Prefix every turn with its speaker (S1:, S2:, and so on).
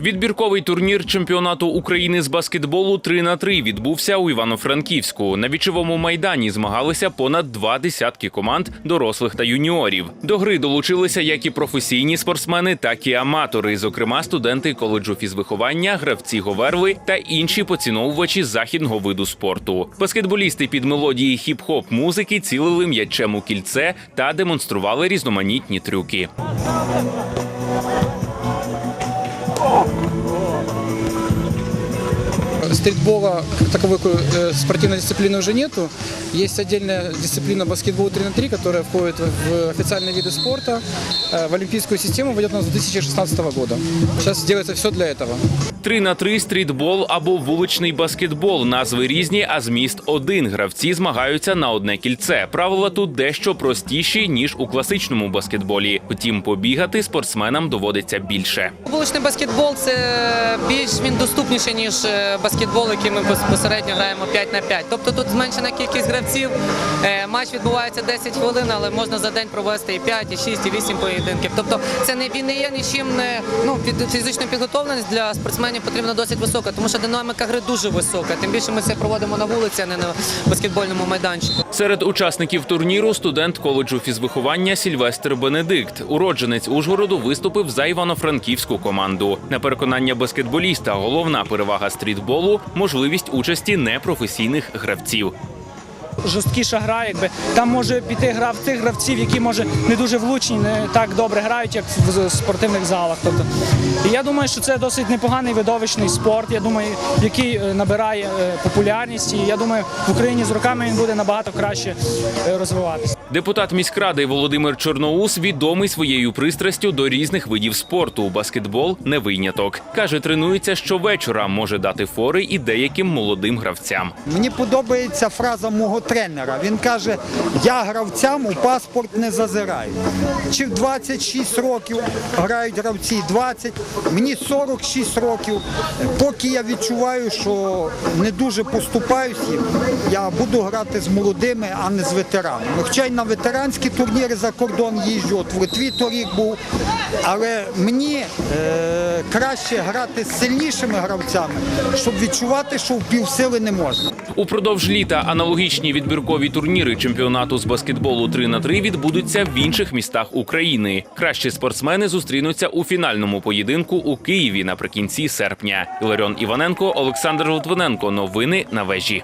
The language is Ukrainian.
S1: Відбірковий турнір чемпіонату України з баскетболу 3 на 3 відбувся у Івано-Франківську. На вічовому майдані змагалися понад два десятки команд дорослих та юніорів. До гри долучилися як і професійні спортсмени, так і аматори, зокрема студенти коледжу фізвиховання, гравці Говерли та інші поціновувачі західного виду спорту. Баскетболісти під мелодії хіп-хоп музики цілили м'ячем у кільце та демонстрували різноманітні трюки.
S2: Стритбола как таковой э, спортивной дисциплины уже нету. Есть отдельная дисциплина баскетбол 3 на 3, которая входит в официальные виды спорта. Э, В олимпийскую систему войдет она с 2016 года. Сейчас делается все для этого.
S1: 3 на 3 стрітбол або вуличний баскетбол. Назви різні, а зміст один. Гравці змагаються на одне кільце. Правила тут дещо простіші ніж у класичному баскетболі. Втім, побігати спортсменам доводиться більше.
S3: Вуличний баскетбол це більш він доступніший, ніж е, баскетбол, який ми безпосередньо граємо 5 на 5. Тобто тут зменшена кількість гравців. Е, Матч відбувається 10 хвилин, але можна за день провести і 5, і 6, і 8 поєдинків. Тобто це не він не є нічим не ну фізична підготовленість для спортсменів потрібна досить висока, тому що динаміка гри дуже висока. Тим більше ми це проводимо на вулиці, а не на баскетбольному майданчику.
S1: Серед учасників турніру студент коледжу фізвиховання Сільвестр Бенедикт. Уродженець Ужгороду виступив за івано-франківську команду. На переконання баскетболіста головна перевага стрітболу можливість участі непрофесійних гравців.
S4: Жорсткіша гра, якби там може піти гра в тих гравців, які може не дуже влучні, не так добре грають, як в спортивних залах. Тобто, і я думаю, що це досить непоганий видовищний спорт. Я думаю, який е, набирає е, популярність. І я думаю, в Україні з роками він буде набагато краще е, розвиватися.
S1: Депутат міськради Володимир Чорноус відомий своєю пристрастю до різних видів спорту. Баскетбол не виняток. каже, тренується щовечора, може дати фори і деяким молодим гравцям.
S5: Мені подобається фраза мого тренера. Він каже: я гравцям у паспорт не зазираю. Чи в 26 років грають гравці 20, мені 46 років. Поки я відчуваю, що не дуже поступаюсь я буду грати з молодими, а не з ветеранами. Хоча й на ветеранські турніри за кордон їжджу, от в Литві торік був. Але мені е, краще грати з сильнішими гравцями, щоб відчувати, що в півсили не можна.
S1: Упродовж літа аналогічні відбіркові турніри чемпіонату з баскетболу 3 на 3 відбудуться в інших містах України. Кращі спортсмени зустрінуться у фінальному поєдинку у Києві наприкінці серпня. Іларіон Іваненко, Олександр Литвиненко. Новини на вежі.